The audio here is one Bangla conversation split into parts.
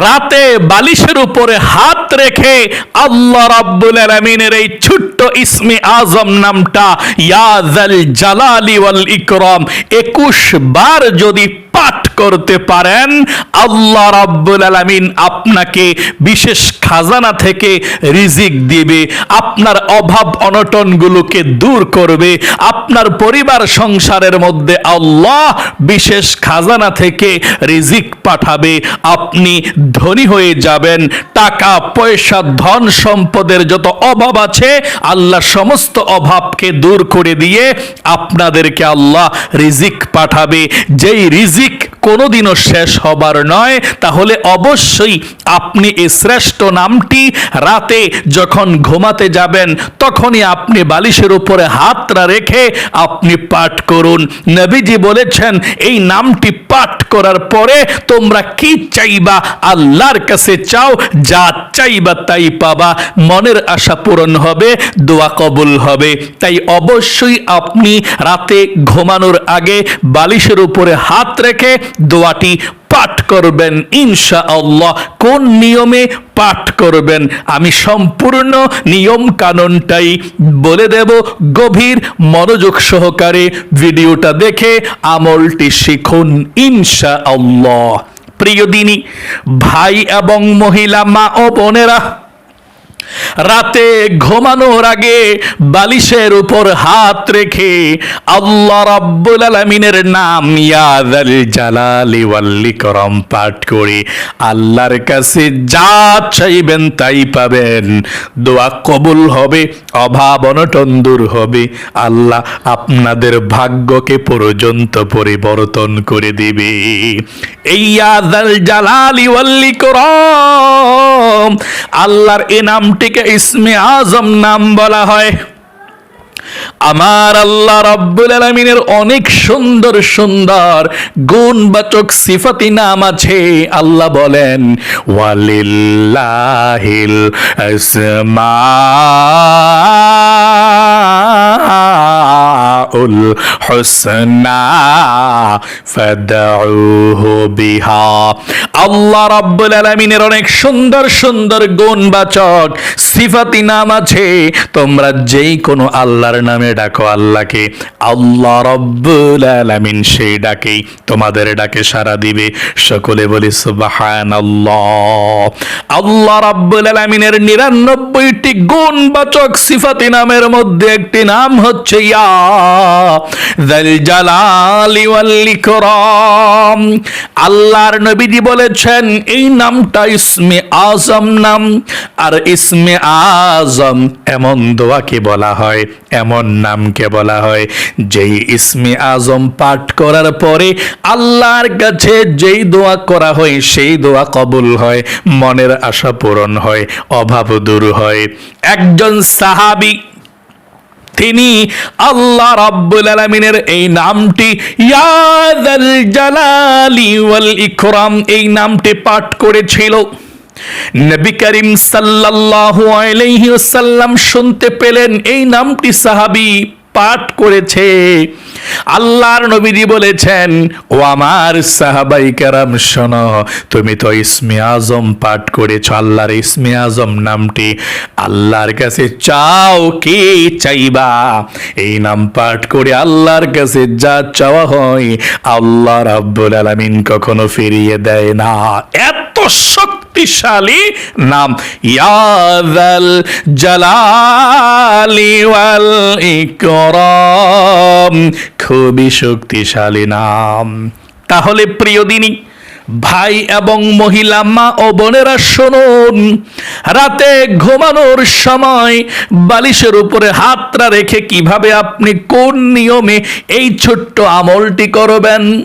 রাতে বালিশের উপরে হাত রেখে আল্লাহ রাব্বুল আলামিনের এই ছোট্ট ইসমি আজম নামটা ইয়াজাল জালালি ওয়াল ইকরাম একুশ বার যদি পাঠ করতে পারেন, আল্লাহ রাব্বুল আলামিন আপনাকে বিশেষ খাজানা থেকে রিজিক দিবে, আপনার অভাব অনটনগুলোকে দূর করবে, আপনার পরিবার সংসারের মধ্যে আল্লাহ বিশেষ খাজানা থেকে রিজিক পাঠাবে, আপনি ধনী হয়ে যাবেন, টাকা, পয়সা, ধন সম্পদের যত অভাব আছে, আল্লাহ সমস্ত অভাবকে দূর করে দিয়ে আপনাদেরকে আল্লাহ রিজিক পাঠাবে, যেই রিজিক কোনোদিনও শেষ হবার নয়। তাহলে অবশ্যই আপনি এই শ্রেষ্ঠ নামটি রাতে যখন ঘুমাতে যাবেন, তখনই আপনি বালিশের উপরে হাতটা রেখে আপনি পাঠ করুন। নবীজি বলেছেন, এই নামটি পাঠ করার পরে তোমরা কি চাইবা? আল্লাহর কাছে চাও, যা চাইবা তাই পাবা। মনের আশা পূরণ হবে, দোয়া কবুল হবে। তাই অবশ্যই আপনি রাতে ঘুমানোর আগে বালিশের উপরে হাত রেখে দোয়াটি পাঠ করবেন ইনশা আল্লাহ কোন নিয়মে পাঠ করবেন? আমি সম্পূর্ণ নিয়ম কানুনটাই বলে দেব। গভীর মনোযোগ সহকারে ভিডিওটা দেখে আমলটি শিখুন ইনশা আল্লাহ প্রিয় দিনী, ভাই এবং মহিলা, মা ও বোনেরা রাতে ঘুমানোর আগে বালিশের উপর হাত রেখে আল্লাহ রাব্বুল আলামিনের নাম ইয়াদাল জালালি ওয়াল ইকরাম পাঠ করে। আল্লাহর কাছে যা চাইবেন তাই পাবেন। দোয়া কবুল হবে, অভাব অনটন দূর হবে। আল্লাহ আপনাদের ভাগ্যকে পর্যন্ত পরিবর্তন করে দিবে। এই ইয়াদাল জালালি ওয়াল ইকরাম, আল্লাহর এ নামটিকে ইসমে আজম নাম বলা হয়। আমার আল্লাহ রব্বুল আলমিনের অনেক সুন্দর সুন্দর গুণবাচক সিফাতি নাম আছে। আল্লাহ বলেন, ওয়ালিল্লাহিল আসমাউল হুসনা ফাদউহু বিহা আল্লাহ রাব্বুল আলামিনের অনেক সুন্দর সুন্দর গুণবাচক সিফাতি নাম আছে। তোমরা যেই কোনো আল্লাহর নামে ডাকো আল্লাহকে। আল্লাহ রব্বুল আলামিন সেই ডাকেই তোমাদের ডাকে সারা দিবে। সকলে বলি সুবহানাল্লাহ। আল্লাহ রাব্বুল আলামিনের নিরানব্বইটি গুণবাচক সিফাতি নামের মধ্যে একটি নাম হচ্ছে ইয়া আল্লাহর নবীজি বলেছেন, এই নামটা ইসমে আজম নাম, আর ইসমে আজম এমন দোয়াকে বলা হয়, এমন নামকে বলা হয়, যেই ইসমে আজম পাঠ করার পরে আল্লাহর কাছে যেই দোয়া করা হয়, সেই দোয়া কবুল হয়, মনের আশা পূরণ হয়, অভাব দূর হয়। একজন সাহাবী তিনি আল্লাহ রাব্বুল আলামিনের এই নামটি ইয়াদাল জালালি ওয়াল ইকরাম এই নামটি পাঠ করেছিল। নবী করিম সাল্লাল্লাহু আলাইহি ওয়াসাল্লাম শুনতে পেলেন এই নামটি সাহাবী। পাঠ করেছে। আল্লাহর নবীজি বলেছেন, ও আমার সাহাবাই কারাম, শোনো, তুমি তো ইসমে আজম পাঠ করেছ। আল্লাহর ইসমে আজম নামটি আল্লাহর কাছে চাও কে চাইবা? এই নাম পাঠ করে আল্লাহর কাছে যা চাওয়া হয়, আল্লাহ রাব্বুল আলামিন কখনো ফিরিয়ে দেয় না। এত শক্তিশালী নাম। ইয়াদাল জালালি ওয়াল ইকরাম। খুবই শক্তিশালী নাম। তাহলে প্রিয় দিনী, ভাই এবং মহিলা, মা ও বোনেরা শুনুন। রাতে ঘুমানোর সময় বালিশের উপরে হাতটা রেখে কীভাবে আপনি কোন নিয়মে এই ছোট্ট আমলটি করবেন?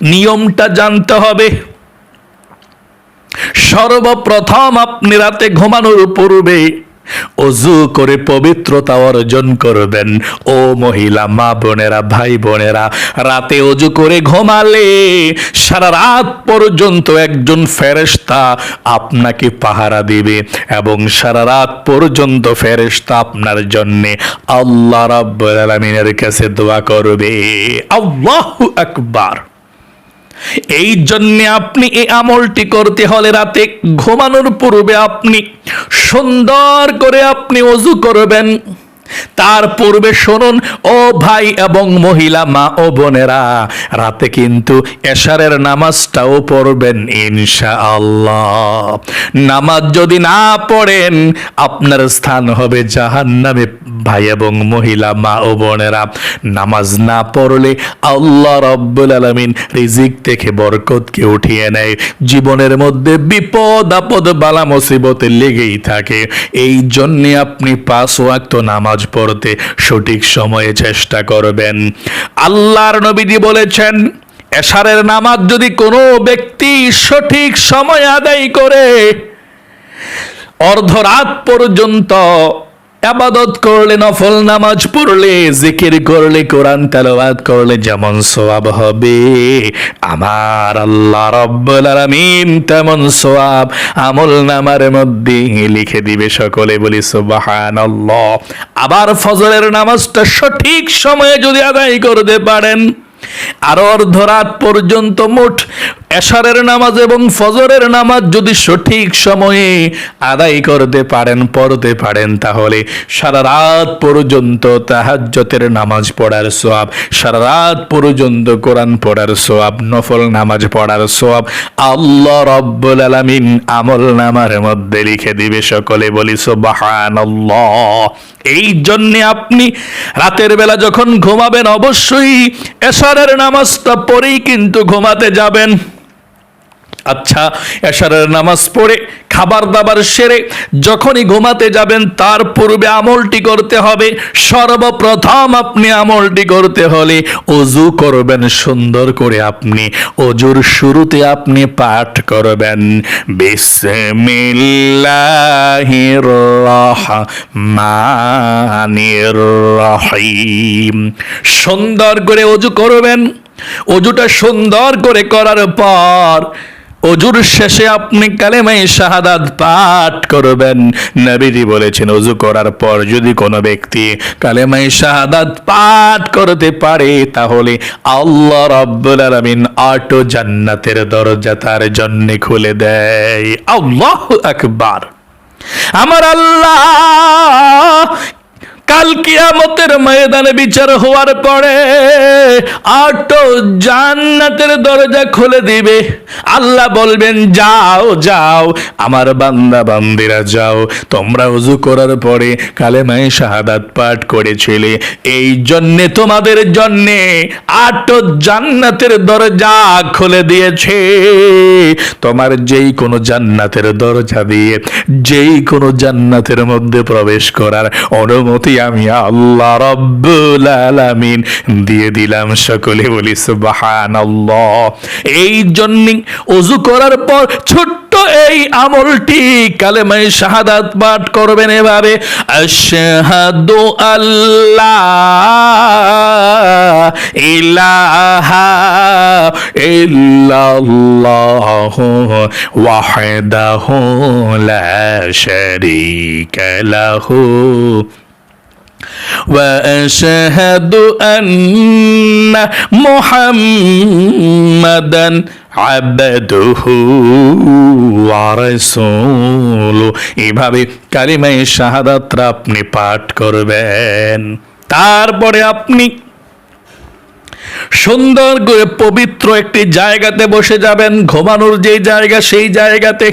নিয়মটা জানতে হবে। সর্বপ্রথম আপনি রাতে ঘুমানোর পূর্বে অজু করে পবিত্রতা অর্জন করবেন। ও মহিলা, মা বোনেরা, ভাই বোনেরা, রাতে অজু করে ঘুমালে সারা রাত পর্যন্ত একজন ফেরেশতা আপনাকে পাহারা দিবে এবং সারা রাত পর্যন্ত ফেরেশতা আপনার জন্য আল্লাহ রাব্বুল কাছে দোয়া করবে। আল্লাহু আকবার। এই জন্যে আপনি এই আমলটি করতে হলে রাতে ঘুমানোর পূর্বে আপনি সুন্দর করে আপনি অজু করবেন। তার পূর্বে শুনুন, ও ভাই এবং মহিলা, মা ও বোনেরা, রাতে কিন্তু এশারের নামাজটাও পড়বেন ইনশা আল্লাহ নামাজ যদি না পড়েন, আপনার স্থান হবে জাহান্নামে, ভাই এবং মহিলা, মা ও বোনেরা। নামাজ না পড়লে আল্লাহ রব্বুল আলমিন রিজিক থেকে বরকতকে উঠিয়ে নেয়। জীবনের মধ্যে বিপদ, আপদ, বালা, মুসিবতে লেগেই থাকে। এই জন্যে আপনি পাঁচ ওয়াক্ত নামাজ পড়তে সঠিক সময়ে চেষ্টা করবেন। আল্লাহর নবীজি বলেছেন, এশারের নামাজ যদি কোনো ব্যক্তি সঠিক সময় আদায় করে, অর্ধরাত পর্যন্ত আবাদত করলে নফল নামাজ পড়লে, জিকির করলে, কোরআন তেলাওয়াত করলে যেমন সোয়াব হবে। আমার আল্লাহ রব্বুল আলামিন তেমন সোয়াব আমল নামার মধ্যে লিখে দিবে সকলে, বলি সুবহানাল্লাহ। আবার ফজরের নামাজটা সঠিক সময়ে যদি আদায় করতে পারেন আর অর্ধরাত পর্যন্ত মোট এশারের নামাজ এবং ফজরের নামাজ যদি সঠিক সময়ে আদায় করতে পারেন, পড়তে পারেন, তাহলে সারা রাত পর্যন্ত তাহাজ্জতের নামাজ পড়ার সোয়াব সারা রাত পর্যন্ত কোরআন পড়ার সোয়াব নফল নামাজ পড়ার সোয়াব আল্লাহ রব্বুল আলামিন আমল নামার মধ্যে লিখে দিবে সকলে বলি, সুবহানাল্লাহ। এই জন্যে আপনি রাতের বেলা যখন ঘুমাবেন, অবশ্যই এশারের নামাজটা পরেই কিন্তু ঘুমাতে যাবেন। আচ্ছা এশারের নামাজ পড়ে খাবার দাবার সেরে, যখনই ঘুমাতে যাবেন, তার পূর্বে আমলটি করতে হবে। সর্বপ্রথম আপনি আমলটি করতে হলে অজু করবেন, সুন্দর করে আপনি অজুর শুরুতে আপনি পাঠ করবেন। বিসমিল্লাহির রহমানির রহিম। সুন্দর করে অজু করবেন। অজুটা সুন্দর করে করার পর অজুর শেষে আপনি কালেমাই শাহাদাত পাঠ করবেন। নবীজি বলেছেন অজু করার পর যদি কোনো ব্যক্তি কালেমাই শাহাদাত পাঠ করতে পারে, তাহলে আল্লাহ রাব্বুল আলামিন আটো জান্নাতের দরজা তার জন্য খুলে দেয়। আল্লাহু আকবার। আমার আল্লাহ কাল কিয়ামতের ময়দানে বিচার হওয়ার পরে আটো জান্নাতের দরজা খুলে দিবে। আল্লাহ বলবেন, যাও যাও, আমার বান্দা বান্দিরা, যাও। তোমরা উজু করার পরে কালেমায় শাহাদাত পাঠ করেছিলে। এই জন্যে, তোমাদের জন্যে আটো জান্নাতের দরজা খুলে দিয়েছে। তোমার যেই কোনো জান্নাতের দরজা দিয়ে যেই কোনো জান্নাতের মধ্যে প্রবেশ করার অনুমতি আমি আল্লাহ রব্বুল আলামিন। দিয়ে দিলাম সকলে বলি, সুবহানাল্লাহ। এই জন্য ওযু করার পর ছোট্ট এই আমলটি কালেমায় শাহাদাত পাঠ করবেন এভাবে, আশহাদু আল্লাহ ইলাহা ইল্লাল্লাহু ওয়াহদাহু লা শারীকা লাহু। واشهد ان محمدا عبده ورسوله এভাবে কালিমায়ে শাহাদাতরা আপনি পাঠ করবেন তারপরে আপনি সুন্দর করে পবিত্র একটি জায়গাতে বসে যাবেন ঘুমানোর যে জায়গা সেই জায়গাতে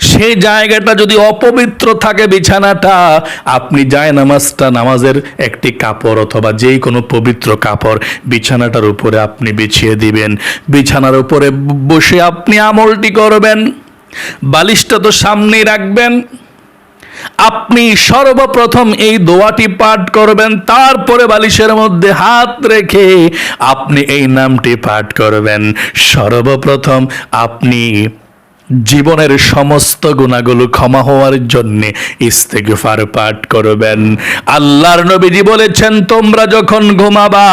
সেই জায়গাটা যদি অপবিত্র থাকে বিছানাটা, আপনি যায় নামাজটা নামাজের একটি কাপড় অথবা যেই কোনো পবিত্র কাপড় বিছানাটার উপরে আপনি বিছিয়ে দিবেন। বিছানার উপরে বসে আপনি আমলটি করবেন। বালিশটা তো সামনেই রাখবেন। আপনি সর্বপ্রথম এই দোয়াটি পাঠ করবেন, তারপরে বালিশের মধ্যে হাত রেখে আপনি এই নামটি পাঠ করবেন। সর্বপ্রথম আপনি জীবনের সমস্ত গুণাগুলো ক্ষমা হওয়ার জন্য ইস্তেগফার পাঠ করবেন। আল্লাহর নবীজি বলেছেন, তোমরা যখন ঘুমাবা,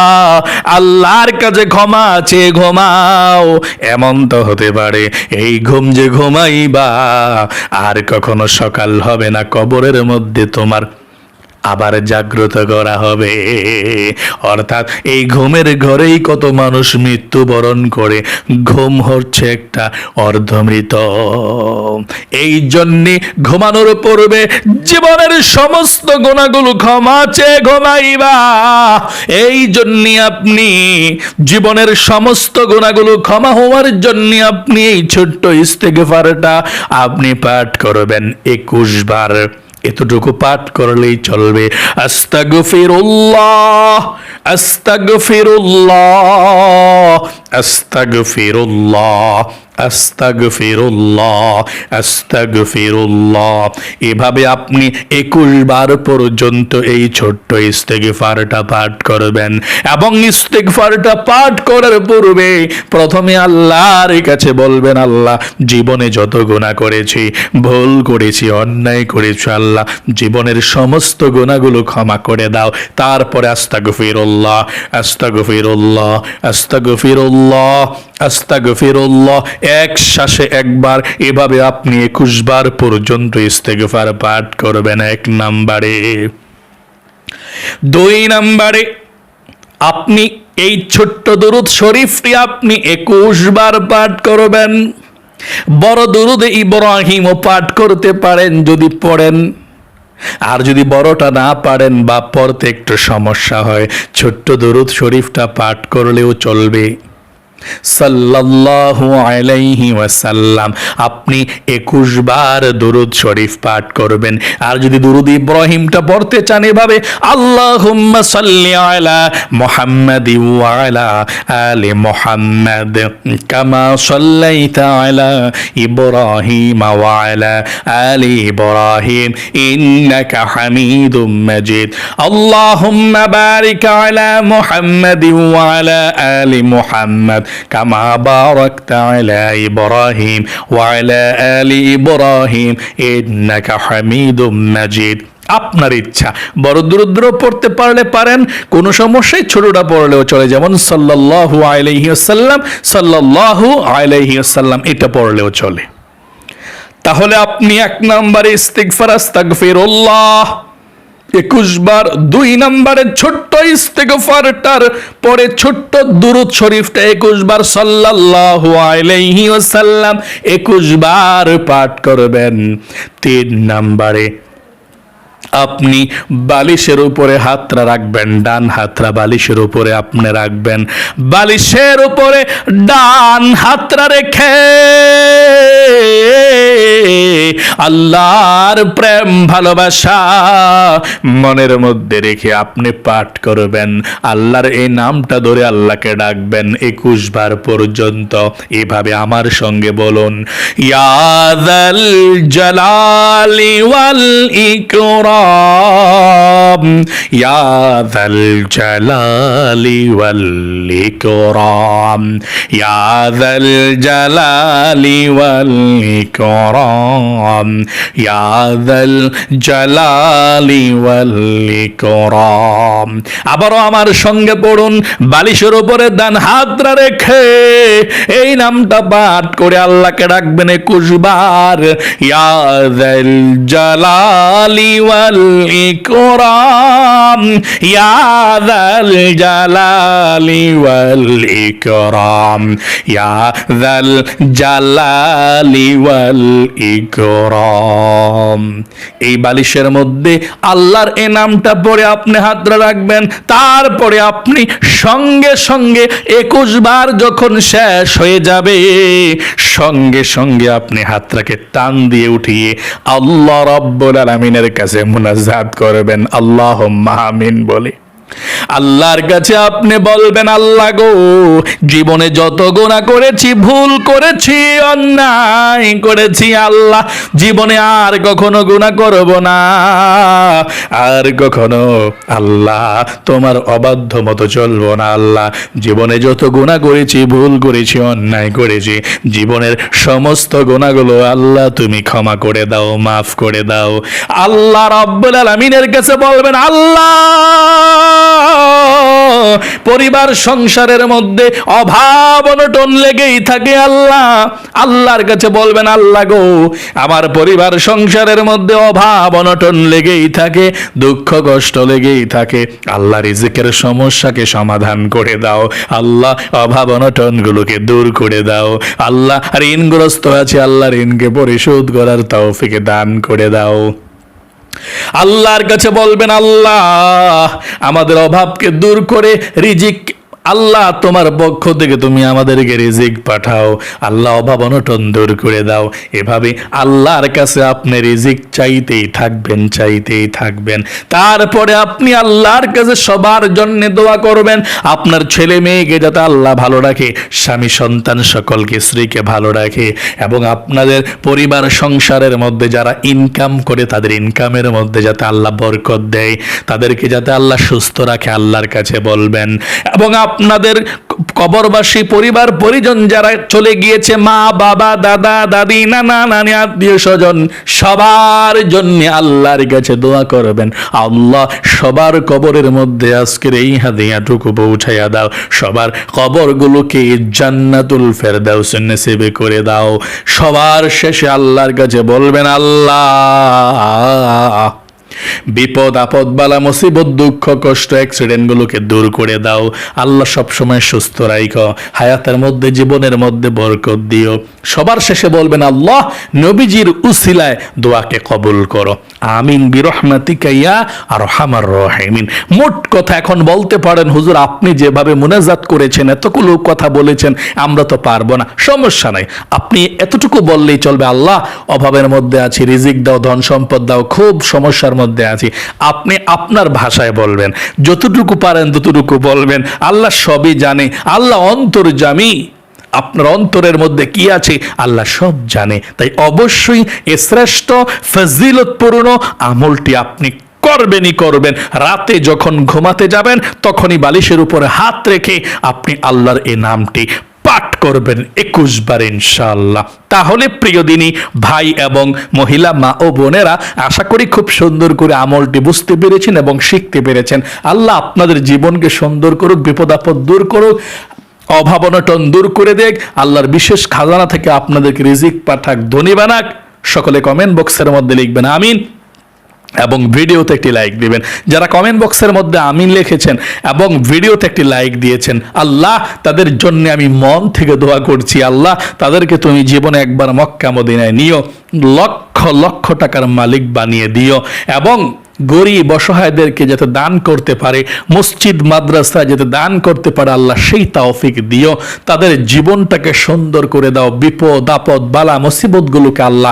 আল্লাহর কাছে ক্ষমা আছে ঘুমাও। এমন তো হতে পারে, এই ঘুম যে ঘুমাইবা, আর কখনো সকাল হবে না, কবরের মধ্যে তোমার আবার জাগ্রত করা হবে। অর্থাৎ এই ঘুমের ঘরেই কত মানুষ মৃত্যুবরণ করে, ঘুম হচ্ছে একটা অর্ধমৃত। এই জন্যে ঘুমানোর পূর্বে জীবনের সমস্ত গোনাগুলো ক্ষমা চেয়ে ঘুমাইবা। এই জন্যে আপনি জীবনের সমস্ত গোনাগুলো ক্ষমা হওয়ার জন্য আপনি এই ছোট্ট ইস্তেগফারটা আপনি পাঠ করবেন একুশ বার। এতটুকু পাঠ করলেই চলবে। আস্তাগফিরুল্লাহ আস্তাগফিরুল্লাহ আস্তাগফিরুল্লাহ। আস্তাগফিরুল্লাহ আস্তাগফিরুল্লাহ। এভাবে আপনি একুশ বার পর্যন্ত এই ছোট্ট ইস্তেগফারটা পাঠ করবেন। এবং ইস্তেগফারটা পাঠ করার পূর্বে প্রথমে আল্লাহর কাছে বলবেন, আল্লাহ, জীবনে যত করেছি, ভুল করেছি, অন্যায় করেছি, আল্লাহ, জীবনের সমস্ত গুণাগুলো ক্ষমা করে দাও। তারপরে আস্তাগফিরুল্লাহ আস্তাগফিরুল্লাহ আস্তাগফিরুল্লাহ আস্তাগফিরুল্লাহ এক শ্বাসে একবার, এভাবে আপনি একুশ বার পর্যন্ত ইস্তেগফার পাঠ করবেন এক নাম্বারে। দুই নাম্বারে, আপনি এই ছোট্ট দরুদ শরীফটি আপনি একুশ বার পাঠ করবেন। বড় দরুদ ইব্রাহিমও পাঠ করতে পারেন যদি পড়েন। আর যদি বড়টা না পারেন বা পড়তে একটু সমস্যা হয়, ছোট্ট দরুদ শরীফটা পাঠ করলেও চলবে। সাল্লাল্লাহু আলাইহি ওয়াসাল্লাম, আপনি একুশ বার দুরুদ শরীফ পাঠ করবেন। আর যদি দুরুদ ইব্রাহিমটা পড়তে চান এভাবে, আল্লাহুম্মা সাল্লি আলা মুহাম্মাদ ওয়া আলা আলি মুহাম্মাদ কামা সাল্লাইতা আলা ইব্রাহিম ওয়া আলা আলি ইব্রাহিম, ইন্নাকা হামিদুম মাজিদ। আল্লাহুম্মা বারিক আলা মুহাম্মাদ ওয়া আলা আলি মুহাম্মাদ كما باركت على إبراهيم وعلى آل إبراهيم, إنك حميد مجيد. আপনার ইচ্ছা বড় দূরদ্র পড়তে পারলে পারেন, কোন সমস্যায় ছোটটা পড়লেও চলে। যেমন সাল্লাহু আলহিউসাল্লাম সাল্লাহু আলহিউসাল্লাম এটা পড়লেও চলে। তাহলে আপনি এক নম্বরে ইস্তিকফার আস্তাগফিরুল্লাহ। একুশ বার দুই নম্বরে ছোট্ট ইস্তেগফারটার পরে ছোট্ট দুরুদ শরীফটা একুশ বার সাল্লাল্লাহু আলাইহি ওয়াসাল্লাম একুশ বার পাঠ করবেন। তিন নম্বরে আপনি বালিশের উপরে হাতটা রাখবেন, ডান হাতটা বালিশের উপরে আপনি রাখবেন। বালিশের উপরে ডান হাতটা রেখে আল্লাহর প্রেম, ভালোবাসা মনের মধ্যে রেখে আপনি পাঠ করবেন। আল্লাহর এই নামটা ধরে আল্লাহকে ডাকবেন একুশ বার পর্যন্ত। এভাবে আমার সঙ্গে বলুন ইয়াদাল জালালি ওয়াল ইকরাম ইয়াদাল জালালি ওয়াল ইকরাম ইয়াদাল জালালি ওয়াল ইকরাম ইয়াদাল জালালি ওয়াল ইকরাম আবারও আমার সঙ্গে পড়ুন, বালিশের উপরে দান হাতরা রেখে। এই নামটা পাঠ করে আল্লাহকে ডাকবেন একুশ বার ইয়াদাল জালালি ওয়াল ইকরাম ইয়াদাল জালালি ওয়াল ইকরাম ইয়াদাল জালালি ওয়াল ইকরাম এই বালিশের মধ্যে আল্লাহর এ নামটা পরে আপনি হাতটা রাখবেন, তারপরে আপনি সঙ্গে সঙ্গে একুশ বার যখন শেষ হয়ে যাবে, সঙ্গে সঙ্গে আপনি হাতটাকে টান দিয়ে উঠিয়ে আল্লাহ রব্বুল আলমিনের কাছে মুনাজাত করবেন আল্লাহ মাহামিন বলে। আল্লাহর কাছে আপনি বলবেন, আল্লাহ গো, জীবনে যত গোনা করেছি, ভুল করেছি, অন্যায় করেছি, আল্লাহ, জীবনে আর কখনো গুণা করব না। আর কখনো, আল্লাহ, তোমার অবাধ্য মতো চলবো না, আল্লাহ, জীবনে যত গুণা করেছি, ভুল করেছি, অন্যায় করেছি, জীবনের সমস্ত গুণাগুলো আল্লাহ, তুমি ক্ষমা করে দাও, মাফ করে দাও। আল্লাহ রব্বুল আলমিনের কাছে বলবেন, আল্লাহ পরিবার সংসারের মধ্যে অভাব অনটন লেগেই থাকে আল্লাহ। আল্লাহর কাছে বলবেন, আল্লাহ গো, আমার পরিবার সংসারের মধ্যে অভাব অনটন লেগেই থাকে, দুঃখ কষ্ট লেগেই থাকে। আল্লাহ রিজিকের সমস্যাকে সমাধান করে দাও। আল্লাহ অভাব অনটনগুলোকে দূর করে দাও। আল্লাহ ঋণগ্রস্ত আছে আল্লাহ ঋণকে পরিশোধ করার তৌফিকে দান করে দাও। আল্লাহর কাছে বলবেন আল্লাহ আমাদের অভাবকে দূর করে রিজিক আল্লাহ তোমার পক্ষ থেকে তুমি আমাদেরকে রিজিক পাঠাও। আল্লাহ অভাব অনটন দূর করে দাও। এভাবে আল্লাহর কাছে আপনি রিজিক চাইতেই থাকবেন চাইতেই থাকবেন। তারপরে আপনি আল্লাহর কাছে সবার জন্য দোয়া করবেন। আপনার ছেলে মেয়েকে যাতে আল্লাহ ভালো রাখে, স্বামী সন্তান সকলকে স্ত্রীকে ভালো রাখে এবং আপনাদের পরিবার সংসারের মধ্যে যারা ইনকাম করে, তাদের ইনকামের মধ্যে যাতে আল্লাহ বরকত দেয়। তাদেরকে যাতে আল্লাহ সুস্থ রাখে, আল্লাহর কাছে বলবেন। এবং আপনাদের কবরবাসী পরিবার, পরিজন যারা চলে গিয়েছে, মা, বাবা, দাদা, দাদি, নানা, নানি, আত্মীয় স্বজন, সবার জন্য আল্লাহর কাছে দোয়া করবেন। আল্লাহ সবার কবরের মধ্যে আজকের এই হাদিয়াটুকু পৌঁছাইয়া দাও। সবার কবরগুলোকে জান্নাতুল ফের দাও ফেরদাউস নসিবে করে দাও। সবার শেষে আল্লাহর কাছে বলবেন, আল্লাহ বিপদ, আপদ, বালা, মুসিবত, দুঃখ, কষ্ট অ্যাক্সিডেন্ট গুলোকে দূর করে দাও। আল্লাহ সবসময় সুস্থ রাইখো। হায়াতের মধ্যে, জীবনের মধ্যে বরকত দিও। সবার শেষে বলবেন, আল্লাহ নবীজির উসিলায় দোয়াকে কবুল করো। আমিন, বিরহমাতিকা ইয়া আর হামার রহিমিন। মোট কথা এখন বলতে পারেন, হুজুর, আপনি যেভাবে মুনাজাত করেছেন, এতগুলো কথা বলেছেন, আমরা তো পারব না। সমস্যা নাই। আপনি এতটুকু বললেই চলবে। আল্লাহ অভাবের মধ্যে আছি, রিজিক দাও, ধন সম্পদ দাও, খুব সমস্যার মধ্যে আছি। আপনি আপনার ভাষায় বলবেন। যতটুকু পারেন ততটুকু বলবেন। আল্লাহ সবই জানে। আল্লাহ অন্তর্জামী আপনার অন্তরের মধ্যে কি আছে? আল্লাহ সব জানে। তাই অবশ্যই এ শ্রেষ্ঠ, ফজিলতপূর্ণ আমলটি আপনি করবেনই করবেন। রাতে যখন ঘুমাতে যাবেন, তখনই বালিশের উপরে হাত রেখে আপনি আল্লাহর এই নামটি পাঠ করবেন একুশ বার ইনশাআল্লাহ। তাহলে প্রিয় দিনী, ভাই এবং মহিলা, মা ও বোনেরা, আশা করি খুব সুন্দর করে আমলটি বুঝতে পেরেছেন এবং শিখতে পেরেছেন। আল্লাহ আপনাদের জীবনকে সুন্দর করুক, বিপদ আপদ দূর করুক, অভাব অনটন দূর করে দেখ আল্লাহর বিশেষ খাজানা থেকে আপনাদেরকে রিজিক পাঠাক, ধনী বানাক। সকলে কমেন্ট বক্সের মধ্যে লিখবেন, আমিন। এবং ভিডিওতে একটি লাইক দিবেন। যারা কমেন্ট বক্সের মধ্যে আমিন লিখেছেন এবং ভিডিওতে একটি লাইক দিয়েছেন, আল্লাহ তাদের জন্য আমি মন থেকে দোয়া করছি। আল্লাহ তাদেরকে তুমি জীবনে একবার মক্কা মদিনায় নিও, লক্ষ লক্ষ টাকার মালিক বানিয়ে দিও এবং গরিব অসহায়দেরকে যাতে দান করতে পারে, মসজিদ, মাদ্রাসা যাতে দান করতে পারে, আল্লাহ সেই তাওফিক দিও। তাদের জীবনটাকে সুন্দর করে দাও। বিপদ, আপদ, বালা, মুসিবতগুলোকে আল্লাহ